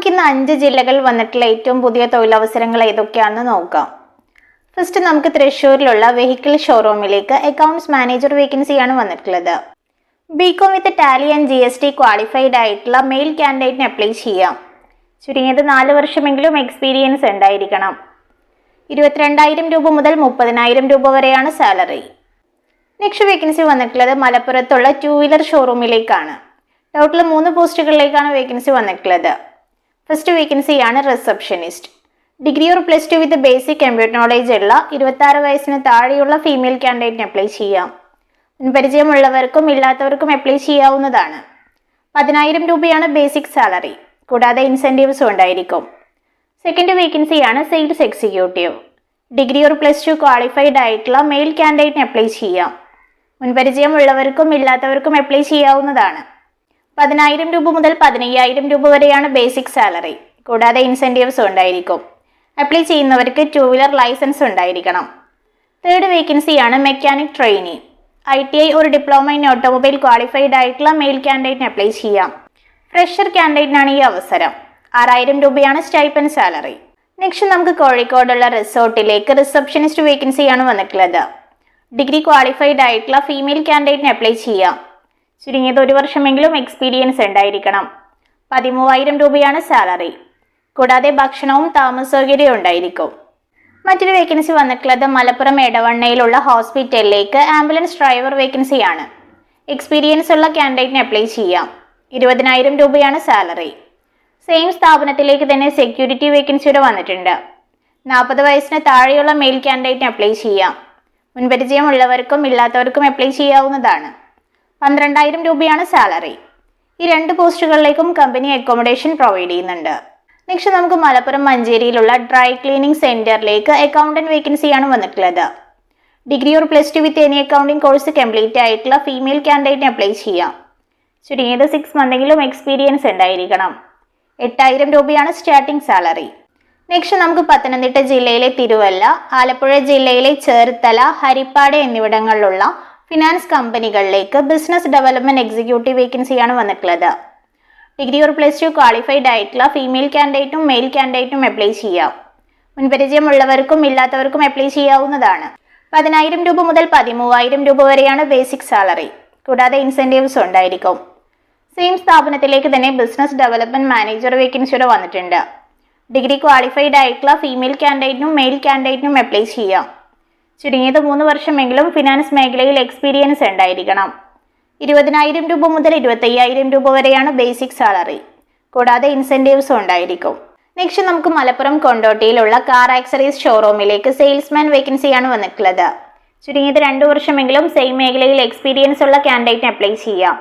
നമുക്കിന്ന് അഞ്ച് ജില്ലകളിൽ വന്നിട്ടുള്ള ഏറ്റവും പുതിയ തൊഴിലവസരങ്ങൾ ഏതൊക്കെയാണെന്ന് നോക്കാം. ഫസ്റ്റ് നമുക്ക് തൃശ്ശൂരിലുള്ള വെഹിക്കിൾ ഷോറൂമിലേക്ക് അക്കൗണ്ട്സ് മാനേജർ വേക്കൻസിയാണ് വന്നിട്ടുള്ളത്. BCom with Tally and G S T qualified ആയിട്ടുള്ള മെയിൽ കാൻഡിഡേറ്റിന് അപ്ലൈ ചെയ്യാം. ചുരുങ്ങിയത് നാല് വർഷമെങ്കിലും എക്സ്പീരിയൻസ് ഉണ്ടായിരിക്കണം. ഇരുപത്തിരണ്ടായിരം രൂപ മുതൽ മുപ്പതിനായിരം രൂപ വരെയാണ് സാലറി നെക്സ്റ്റ് വേക്കൻസി വന്നിട്ടുള്ളത് മലപ്പുറത്തുള്ള ടു വീലർ ഷോറൂമിലേക്കാണ് ടോട്ടൽ മൂന്ന് പോസ്റ്റുകളിലേക്കാണ് വേക്കൻസി വന്നിട്ടുള്ളത്. ഫസ്റ്റ് വേക്കൻസിയാണ് receptionist degree or plus two with basic computer knowledge ഉള്ള ഇരുപത്തി ആറ് വയസ്സിന് താഴെയുള്ള ഫീമെയിൽ കാൻഡിഡേറ്റിന് അപ്ലൈ ചെയ്യാം. മുൻപരിചയമുള്ളവർക്കും ഇല്ലാത്തവർക്കും അപ്ലൈ ചെയ്യാവുന്നതാണ്. പതിനായിരം രൂപയാണ് ബേസിക് സാലറി കൂടാതെ ഇൻസെന്റീവ്സും ഉണ്ടായിരിക്കും. സെക്കൻഡ് വേക്കൻസിയാണ് sales executive degree or plus two qualified ആയിട്ടുള്ള മെയിൽ കാൻഡിഡേറ്റിന് അപ്ലൈ ചെയ്യാം. മുൻപരിചയമുള്ളവർക്കും ഇല്ലാത്തവർക്കും അപ്ലൈ ചെയ്യാവുന്നതാണ്. പതിനായിരം രൂപ മുതൽ പതിനയ്യായിരം രൂപ വരെയാണ് ബേസിക് സാലറി കൂടാതെ ഇൻസെന്റീവ്സ് ഉണ്ടായിരിക്കും. അപ്ലൈ ചെയ്യുന്നവർക്ക് ടു വീലർ ലൈസൻസ് ഉണ്ടായിരിക്കണം തേർഡ് വേക്കൻസിയാണ് mechanic trainee I T I ഒരു ഡിപ്ലോമ ഇൻ ഓട്ടോമൊബൈൽ ക്വാളിഫൈഡ് ആയിട്ടുള്ള മെയിൽ ക്യാൻഡിഡേറ്റിന് അപ്ലൈ ചെയ്യാം. ഫ്രഷർ ക്യാൻഡിഡേറ്റിനാണ് ഈ അവസരം. ആറായിരം രൂപയാണ് സ്റ്റൈപ്പൻ സാലറി നെക്സ്റ്റ് നമുക്ക് കോഴിക്കോടുള്ള റിസോർട്ടിലേക്ക് റിസപ്ഷനിസ്റ്റ് വേക്കൻസിയാണ് വന്നിട്ടുള്ളത്. ഡിഗ്രി ക്വാളിഫൈഡ് ആയിട്ടുള്ള ഫീമെയിൽ ക്യാൻഡിഡേറ്റിന് അപ്ലൈ ചെയ്യാം. ചുരുങ്ങിയത് ഒരു വർഷമെങ്കിലും എക്സ്പീരിയൻസ് ഉണ്ടായിരിക്കണം. പതിമൂവായിരം രൂപയാണ് സാലറി കൂടാതെ ഭക്ഷണവും താമസ സൗകര്യവും ഉണ്ടായിരിക്കും. മറ്റൊരു വേക്കൻസി വന്നിട്ടുള്ളത് മലപ്പുറം എടവണ്ണയിലുള്ള ഹോസ്പിറ്റലിലേക്ക് ആംബുലൻസ് ഡ്രൈവർ വേക്കൻസിയാണ് എക്സ്പീരിയൻസ് ഉള്ള കാൻഡിഡേറ്റിന് അപ്ലൈ ചെയ്യാം. ഇരുപതിനായിരം രൂപയാണ് സാലറി സെയിം സ്ഥാപനത്തിലേക്ക് തന്നെ സെക്യൂരിറ്റി വേക്കൻസിയുടെ വന്നിട്ടുണ്ട്. നാൽപ്പത് വയസ്സിന് താഴെയുള്ള മെയിൽ കാൻഡിഡേറ്റിന് അപ്ലൈ ചെയ്യാം. മുൻപരിചയമുള്ളവർക്കും ഇല്ലാത്തവർക്കും അപ്ലൈ ചെയ്യാവുന്നതാണ്. പന്ത്രണ്ടായിരം രൂപയാണ് സാലറി. ഈ രണ്ട് പോസ്റ്റുകളിലേക്കും കമ്പനി അക്കോമഡേഷൻ പ്രൊവൈഡ് ചെയ്യുന്നുണ്ട്. നെക്സ്റ്റ് നമുക്ക് മലപ്പുറം മഞ്ചേരിയിലുള്ള ഡ്രൈ ക്ലീനിങ് സെന്ററിലേക്ക് അക്കൗണ്ടന്റ് വേക്കൻസിയാണ് വന്നിട്ടുള്ളത്. Degree or plus two with any accounting course complete ആയിട്ടുള്ള ഫീമെയിൽ കാൻഡിഡേറ്റിന് അപ്ലൈ ചെയ്യാം. ചുരുങ്ങിയത് സിക്സ് മന്തെങ്കിലും എക്സ്പീരിയൻസ് ഉണ്ടായിരിക്കണം. എട്ടായിരം രൂപയാണ് സ്റ്റാർട്ടിംഗ് സാലറി നെക്സ്റ്റ് നമുക്ക് പത്തനംതിട്ട ജില്ലയിലെ തിരുവല്ല ആലപ്പുഴ ജില്ലയിലെ ചേർത്തല ഹരിപ്പാട് എന്നിവിടങ്ങളിലുള്ള ഫിനാൻസ് കമ്പനികളിലേക്ക് ബിസിനസ് ഡെവലപ്മെന്റ് എക്സിക്യൂട്ടീവ് വേക്കൻസിയാണ് വന്നിട്ടുള്ളത്. Degree or plus two qualified ആയിട്ടുള്ള ഫീമെയിൽ കാൻഡിഡേറ്റും മെയിൽ കാൻഡിഡേറ്റും അപ്ലൈ ചെയ്യാം. മുൻപരിചയമുള്ളവർക്കും ഇല്ലാത്തവർക്കും അപ്ലൈ ചെയ്യാവുന്നതാണ്. പതിനായിരം രൂപ മുതൽ പതിമൂവായിരം രൂപ വരെയാണ് ബേസിക് സാലറി കൂടാതെ ഇൻസെന്റീവ്സ് ഉണ്ടായിരിക്കും. സെയിം സ്ഥാപനത്തിലേക്ക് തന്നെ ബിസിനസ് ഡെവലപ്മെന്റ് മാനേജർ വേക്കൻസിയുടെ വന്നിട്ടുണ്ട്. ഡിഗ്രി ക്വാളിഫൈഡ് ആയിട്ടുള്ള ഫീമെയിൽ കാൻഡിഡേറ്റിനും മെയിൽ കാൻഡിഡേറ്റിനും അപ്ലൈ ചെയ്യാം. ചുരുങ്ങിയത് മൂന്ന് വർഷമെങ്കിലും ഫിനാൻസ് മേഖലയിൽ എക്സ്പീരിയൻസ് ഉണ്ടായിരിക്കണം. ഇരുപതിനായിരം രൂപ മുതൽ ഇരുപത്തയ്യായിരം രൂപ വരെയാണ് ബേസിക് സാലറി കൂടാതെ ഇൻസെന്റീവ്സും ഉണ്ടായിരിക്കും. നെക്സ്റ്റ് നമുക്ക് മലപ്പുറം കൊണ്ടോട്ടിയിലുള്ള കാർ ആക്സറീസ് ഷോറൂമിലേക്ക് സെയിൽസ്മാൻ വേക്കൻസിയാണ് വന്നിട്ടുള്ളത്. ചുരുങ്ങിയത് രണ്ട് വർഷമെങ്കിലും സെയിം മേഖലയിൽ എക്സ്പീരിയൻസ് ഉള്ള കാൻഡിഡേറ്റിന് അപ്ലൈ ചെയ്യാം.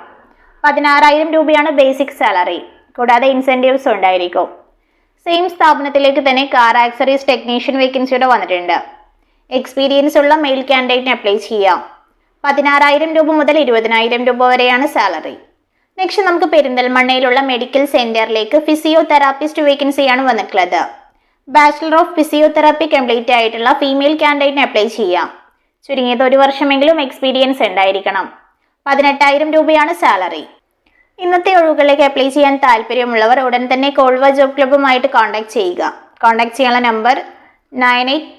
പതിനാറായിരം രൂപയാണ് ബേസിക് സാലറി കൂടാതെ ഇൻസെന്റീവ്സ് ഉണ്ടായിരിക്കും. സെയിം സ്ഥാപനത്തിലേക്ക് തന്നെ കാർ ആക്സറീസ് ടെക്നീഷ്യൻ വേക്കൻസിയുടെ വന്നിട്ടുണ്ട്. എക്സ്പീരിയൻസ് ഉള്ള മെയിൽ കാൻഡിഡേറ്റിന് അപ്ലൈ ചെയ്യാം. പതിനാറായിരം രൂപ മുതൽ ഇരുപതിനായിരം രൂപ വരെയാണ് സാലറി നെക്സ്റ്റ് നമുക്ക് പെരിന്തൽമണ്ണയിലുള്ള മെഡിക്കൽ സെന്ററിലേക്ക് ഫിസിയോതെറാപ്പിസ്റ്റ് വേക്കൻസിയാണ് വന്നിട്ടുള്ളത്. ബാച്ചിലർ ഓഫ് ഫിസിയോതെറാപ്പി കംപ്ലീറ്റ് ആയിട്ടുള്ള ഫീമെയിൽ കാൻഡിഡേറ്റിന് അപ്ലൈ ചെയ്യാം. ചുരുങ്ങിയത് ഒരു വർഷമെങ്കിലും എക്സ്പീരിയൻസ് ഉണ്ടായിരിക്കണം. പതിനെട്ടായിരം രൂപയാണ് സാലറി ഇന്നത്തെ ഒഴിവുകളിലേക്ക് അപ്ലൈ ചെയ്യാൻ താല്പര്യമുള്ളവർ ഉടൻ തന്നെ കോൾവ ജോബ് ക്ലബ്ബുമായിട്ട് കോൺടാക്ട് ചെയ്യുക. കോൺടാക്ട് ചെയ്യാനുള്ള number nine eight